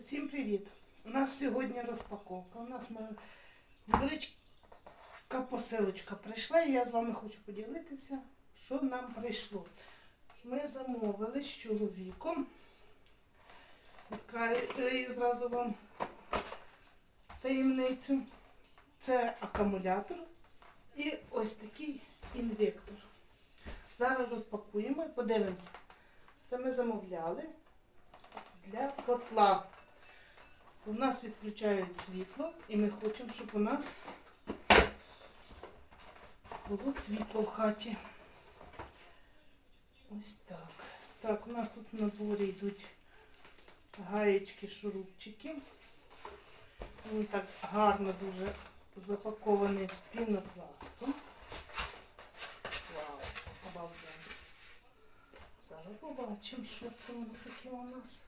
Усім привіт! У нас сьогодні розпаковка. У нас невеличка посилочка прийшла, і я з вами хочу поділитися, що нам прийшло. Ми замовили з чоловіком. Відкрию зразу вам таємницю. Це акумулятор і ось такий інвектор. Зараз розпакуємо і подивимося. Це ми замовляли для котла. У нас відключають світло, і ми хочемо, щоб у нас було світло в хаті. Ось так. Так, у нас тут в наборі йдуть гаєчки, шурупчики. Він так гарно дуже запакований з пінопластом. Вау, обалденно. Зараз побачимо, що це воно таке у нас.